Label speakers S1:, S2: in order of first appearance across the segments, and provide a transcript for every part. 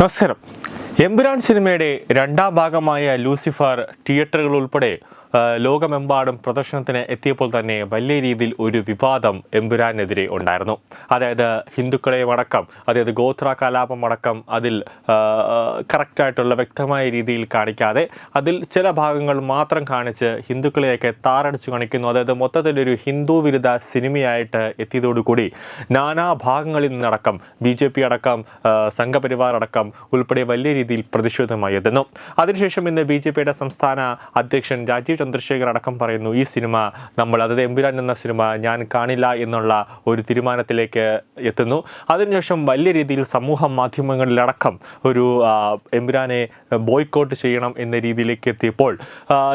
S1: നമസ്കാരം എമ്പുരാൻ സിനിമയുടെ രണ്ടാം ഭാഗമായ ലൂസിഫർ തിയേറ്ററുകൾ ഉൾപ്പെടെ ലോകമെമ്പാടും പ്രദർശനത്തിന് എത്തിയപ്പോൾ തന്നെ വലിയ രീതിയിൽ ഒരു വിവാദം എമ്പുരാനെതിരെ ഉണ്ടായിരുന്നു. അതായത് ഹിന്ദുക്കളെയും അടക്കം അതായത് ഗോത്ര കലാപം അടക്കം അതിൽ കറക്റ്റായിട്ടുള്ള വ്യക്തമായ രീതിയിൽ കാണിക്കാതെ അതിൽ ചില ഭാഗങ്ങൾ മാത്രം കാണിച്ച് ഹിന്ദുക്കളെയൊക്കെ താറടിച്ചു കാണിക്കുന്നു. അതായത് മൊത്തത്തിലൊരു ഹിന്ദു വിരുദ്ധ സിനിമയായിട്ട് എത്തിയതോടുകൂടി നാനാ ഭാഗങ്ങളിൽ നിന്നടക്കം ബി ജെ പി അടക്കം സംഘപരിവാർ അടക്കം ഉൾപ്പെടെ വലിയ രീതിയിൽ പ്രതിഷേധമായി എത്തുന്നു. അതിനുശേഷം ഇന്ന് ബി ജെ പിയുടെ സംസ്ഥാന അധ്യക്ഷൻ രാജീവ് ചന്ദ്രശേഖർ അടക്കം പറയുന്നു ഈ സിനിമ നമ്മൾ അതായത് എമ്പുരാൻ എന്ന സിനിമ ഞാൻ കാണില്ല എന്നുള്ള ഒരു തീരുമാനത്തിലേക്ക് എത്തുന്നു. അതിനുശേഷം വലിയ രീതിയിൽ സമൂഹ മാധ്യമങ്ങളിലടക്കം ഒരു എമ്പുരാനെ ബോയ്ക്കോട്ട് ചെയ്യണം എന്ന രീതിയിലേക്ക് എത്തിയപ്പോൾ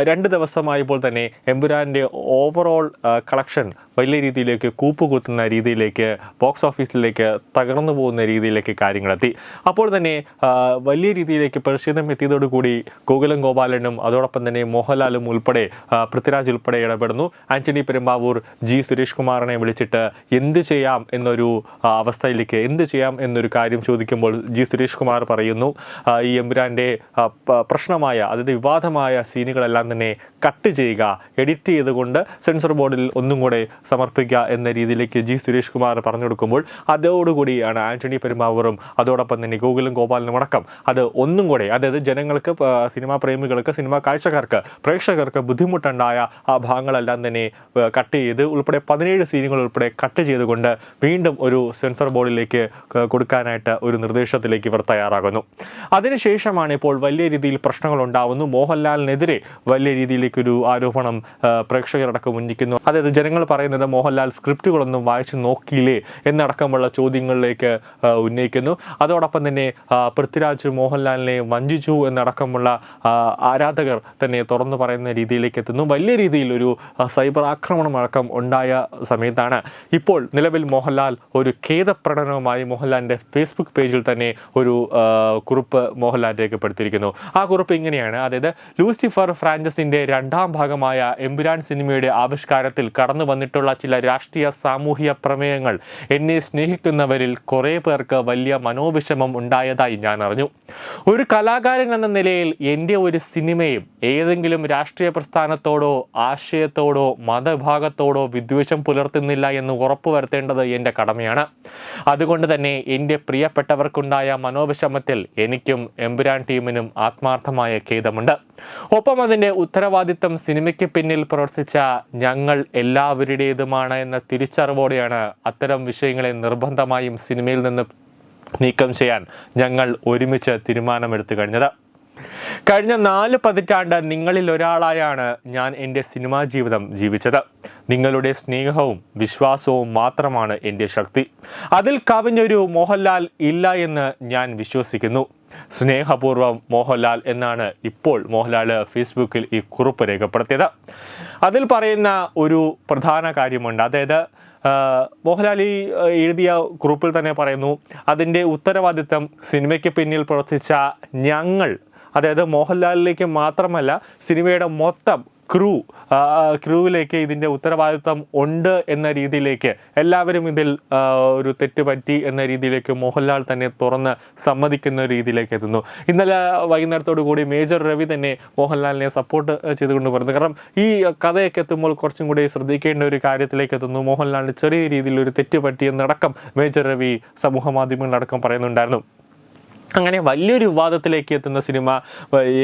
S1: രണ്ട് ദിവസമായപ്പോൾ തന്നെ എമ്പുരാന്റെ ഓവറോൾ കളക്ഷൻ വലിയ രീതിയിലേക്ക് കൂപ്പുകുത്തുന്ന രീതിയിലേക്ക് ബോക്സ് ഓഫീസിലേക്ക് തകർന്നു പോകുന്ന രീതിയിലേക്ക് കാര്യങ്ങളെത്തി. അപ്പോൾ തന്നെ വലിയ രീതിയിലേക്ക് പ്രതിഷേധം എത്തിയതോടുകൂടി ഗോകുലം ഗോപാലനും അതോടൊപ്പം തന്നെ മോഹൻലാലും ഉൾപ്പെടെ പൃഥ്വിരാജ് ഉൾപ്പെടെ ഇടപെടുന്നു. ആന്റണി പെരുമ്പാവൂർ ജി സുരേഷ് കുമാറിനെ വിളിച്ചിട്ട് എന്ത് ചെയ്യാം എന്നൊരു അവസ്ഥയിലേക്ക് എന്ത് ചെയ്യാം എന്നൊരു കാര്യം ചോദിക്കുമ്പോൾ ജി സുരേഷ് കുമാർ പറയുന്നു. ഈ എമ്പുരാന്റെ പ്രശ്നമായ അതായത് വിവാദമായ സീനുകളെല്ലാം തന്നെ കട്ട് ചെയ്യുക എഡിറ്റ് ചെയ്തുകൊണ്ട് സെൻസർ ബോർഡിൽ ഒന്നും കൂടെ സമർപ്പിക്കുക എന്ന രീതിയിലേക്ക് ജി സുരേഷ് കുമാർ പറഞ്ഞു കൊടുക്കുമ്പോൾ അതോടുകൂടിയാണ് ആന്റണി പെരുമാവൂറും അതോടൊപ്പം തന്നെ ഗോകുലും ഗോപാലനും അടക്കം അത് ഒന്നും കൂടെ അതായത് ജനങ്ങൾക്ക് സിനിമാ പ്രേമികൾക്ക് സിനിമാ കാഴ്ചക്കാർക്ക് പ്രേക്ഷകർക്ക് ബുദ്ധിമുട്ടുണ്ടായ ആ ഭാഗങ്ങളെല്ലാം തന്നെ കട്ട് ചെയ്ത് ഉൾപ്പെടെ പതിനേഴ് സീനുകൾ ഉൾപ്പെടെ കട്ട് ചെയ്തുകൊണ്ട് വീണ്ടും ഒരു സെൻസർ ബോർഡിലേക്ക് കൊടുക്കാനായിട്ട് ഒരു നിർദ്ദേശത്തിലേക്ക് ഇവർ തയ്യാറാകുന്നു. അതിനുശേഷമാണ് ഇപ്പോൾ വലിയ രീതിയിൽ പ്രശ്നങ്ങൾ ഉണ്ടാവുന്നു മോഹൻലാലിനെതിരെ വലിയ രീതിയിലേക്കൊരു ആരോപണം പ്രേക്ഷകരടക്കം ഉന്നയിക്കുന്നു. അതായത് ജനങ്ങൾ പറയുന്നത് മോഹൻലാൽ സ്ക്രിപ്റ്റുകളൊന്നും വായിച്ചു നോക്കിയില്ലേ എന്നടക്കമുള്ള ചോദ്യങ്ങളിലേക്ക് ഉന്നയിക്കുന്നു. അതോടൊപ്പം തന്നെ പൃഥ്വിരാജ് മോഹൻലാലിനെ വഞ്ചിച്ചു എന്നടക്കമുള്ള ആരാധകർ തന്നെ തുറന്നു പറയുന്ന രീതിയിലേക്ക് എത്തുന്നു. വലിയ രീതിയിൽ ഒരു സൈബർ ആക്രമണം അടക്കം ഉണ്ടായ സമയത്താണ്. ഇപ്പോൾ നിലവിൽ മോഹൻലാൽ ഒരു ഖേദപ്രകടനവുമായി മോഹൻലാലിന്റെ ഫേസ്ബുക്ക് പേജിൽ തന്നെ ഒരു കുറിപ്പ് മോഹൻലാൽ രേഖപ്പെടുത്തിയിരിക്കുന്നു. ആ കുറിപ്പ് ഇങ്ങനെയാണ്. അതായത് ലൂസിഫർ ഫ്രാഞ്ചസിന്റെ രണ്ടാം ഭാഗമായ എമ്പുരാൻ സിനിമയുടെ ആവിഷ്കാരത്തിൽ കടന്നു വന്നിട്ടുള്ള ചില രാഷ്ട്രീയ സാമൂഹിക പ്രമേയങ്ങൾ എന്നെ സ്നേഹിക്കുന്നവരിൽ കുറേ പേർക്ക് വലിയ മനോവിഷമം ഉണ്ടായതായി ഞാൻ അറിഞ്ഞു. ഒരു കലാകാരൻ എന്ന നിലയിൽ എന്റെ ഒരു സിനിമയും ഏതെങ്കിലും രാഷ്ട്രീയ പ്രസ്ഥാനത്തോടോ ആശയത്തോടോ മതഭാഗത്തോടോ വിദ്വേഷം പുലർത്തുന്നില്ല എന്ന് ഉറപ്പുവരുത്തേണ്ടത് എന്റെ കടമയാണ്. അതുകൊണ്ട് തന്നെ എന്റെ പ്രിയപ്പെട്ടവർക്കുണ്ടായ മനോവിഷമത്തിൽ എനിക്കും എമ്പുരാൻ ടീമിനും ആത്മാർത്ഥമായ ഖേദമുണ്ട്. ഒപ്പം അതിന്റെ ഉത്തരവാദിത്തം സിനിമയ്ക്ക് പിന്നിൽ പ്രവർത്തിച്ച ഞങ്ങൾ എല്ലാവരുടേതുമാണ് എന്ന തിരിച്ചറിവോടെയാണ് അത്തരം വിഷയങ്ങളെ നിർബന്ധമായും സിനിമയിൽ നിന്ന് നീക്കം ചെയ്യാൻ ഞങ്ങൾ ഒരുമിച്ച് തീരുമാനമെടുത്തു കഴിഞ്ഞത്. കഴിഞ്ഞ നാല് പതിറ്റാണ്ട് നിങ്ങളിൽ ഒരാളായാണ് ഞാൻ എന്റെ സിനിമാ ജീവിതം ജീവിച്ചത്. നിങ്ങളുടെ സ്നേഹവും വിശ്വാസവും മാത്രമാണ് എന്റെ ശക്തി. അതിൽ കവിഞ്ഞൊരു മോഹൻലാൽ ഇല്ല എന്ന് ഞാൻ വിശ്വസിക്കുന്നു. സ്നേഹപൂർവം മോഹൻലാൽ എന്നാണ് ഇപ്പോൾ മോഹൻലാൽ ഫേസ്ബുക്കിൽ ഈ കുറിപ്പ് രേഖപ്പെടുത്തിയത്. അതിൽ പറയുന്ന ഒരു പ്രധാന കാര്യമുണ്ട്. അതായത് മോഹൻലാൽ ഈ എഴുതിയ കുറിപ്പിൽ തന്നെ പറയുന്നു അതിന്റെ ഉത്തരവാദിത്തം സിനിമയ്ക്ക് പിന്നിൽ പ്രവർത്തിച്ച ഞങ്ങൾ അതായത് മോഹൻലാലിലേക്ക് മാത്രമല്ല സിനിമയുടെ മൊത്തം ക്രൂ ക്രൂവിലേക്ക് ഇതിന്റെ ഉത്തരവാദിത്വം ഉണ്ട് എന്ന രീതിയിലേക്ക് എല്ലാവരും ഇതിൽ ഒരു തെറ്റ് പറ്റി എന്ന രീതിയിലേക്ക് മോഹൻലാൽ തന്നെ തുറന്ന് സമ്മതിക്കുന്ന രീതിയിലേക്ക് എത്തുന്നു. ഇന്നലെ വൈകുന്നേരത്തോടു കൂടി മേജർ രവി തന്നെ മോഹൻലാലിനെ സപ്പോർട്ട് ചെയ്തുകൊണ്ട് പറയുന്നത് കാരണം ഈ കഥയൊക്കെ എത്തുമ്പോൾ കുറച്ചും കൂടി ശ്രദ്ധിക്കേണ്ട ഒരു കാര്യത്തിലേക്ക് എത്തുന്നു. മോഹൻലാലിന് ചെറിയ രീതിയിൽ ഒരു തെറ്റ് പറ്റിയെന്നടക്കം മേജർ രവി സമൂഹ മാധ്യമങ്ങളിലടക്കം പറയുന്നുണ്ടായിരുന്നു. അങ്ങനെ വലിയൊരു വിവാദത്തിലേക്ക് എത്തുന്ന സിനിമ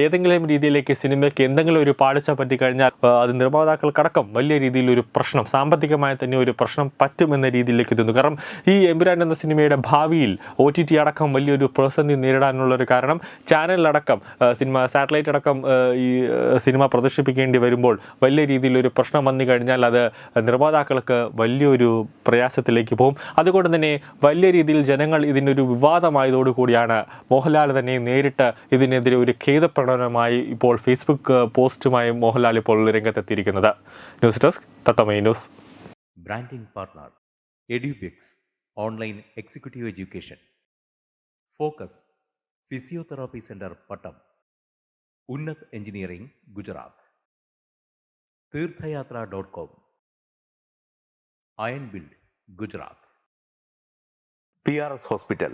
S1: ഏതെങ്കിലും രീതിയിലേക്ക് സിനിമയ്ക്ക് എന്തെങ്കിലും ഒരു പാളിച്ച പറ്റിക്കഴിഞ്ഞാൽ കഴിഞ്ഞാൽ അത് നിർമ്മാതാക്കൾക്കടക്കം വലിയ രീതിയിൽ ഒരു പ്രശ്നം സാമ്പത്തികമായി തന്നെ ഒരു പ്രശ്നം പറ്റുമെന്ന രീതിയിലേക്ക് എത്തുന്നു. കാരണം ഈ എമ്പുരാൻ എന്ന സിനിമയുടെ ഭാവിയിൽ ഒ ടി ടി അടക്കം വലിയൊരു പ്രതിസന്ധി നേരിടാനുള്ള ഒരു കാരണം ചാനലിലടക്കം ഏർ സിനിമ സാറ്റലൈറ്റ് അടക്കം ഈ സിനിമ പ്രദർശിപ്പിക്കേണ്ടി വരുമ്പോൾ വലിയ രീതിയിലൊരു പ്രശ്നം വന്നു കഴിഞ്ഞാൽ അത് നിർമ്മാതാക്കൾക്ക് വലിയൊരു പ്രയാസത്തിലേക്ക് പോകും. അതുകൊണ്ട് തന്നെ വലിയ രീതിയിൽ ജനങ്ങൾ ഇതിനൊരു വിവാദമായതോടുകൂടിയാണ് മോഹൻലാൽ തന്നെ നേരിട്ട് ഇതിനെതിരെ ഒരു ഖേദ പ്രകടനമായി ഇപ്പോൾ ഫേസ്ബുക്ക് uh, പോസ്റ്റുമായി മോഹൻലാൽ ഇപ്പോൾ രംഗത്തെത്തിയിരിക്കുന്നത്. News desk തട്ടമൈ news.
S2: Branding partner Edubix online executive education focus physiotherapy centre Pattom Unnat engineering Gujarat Theerthayathra dot com iron build Gujarat P R S hospital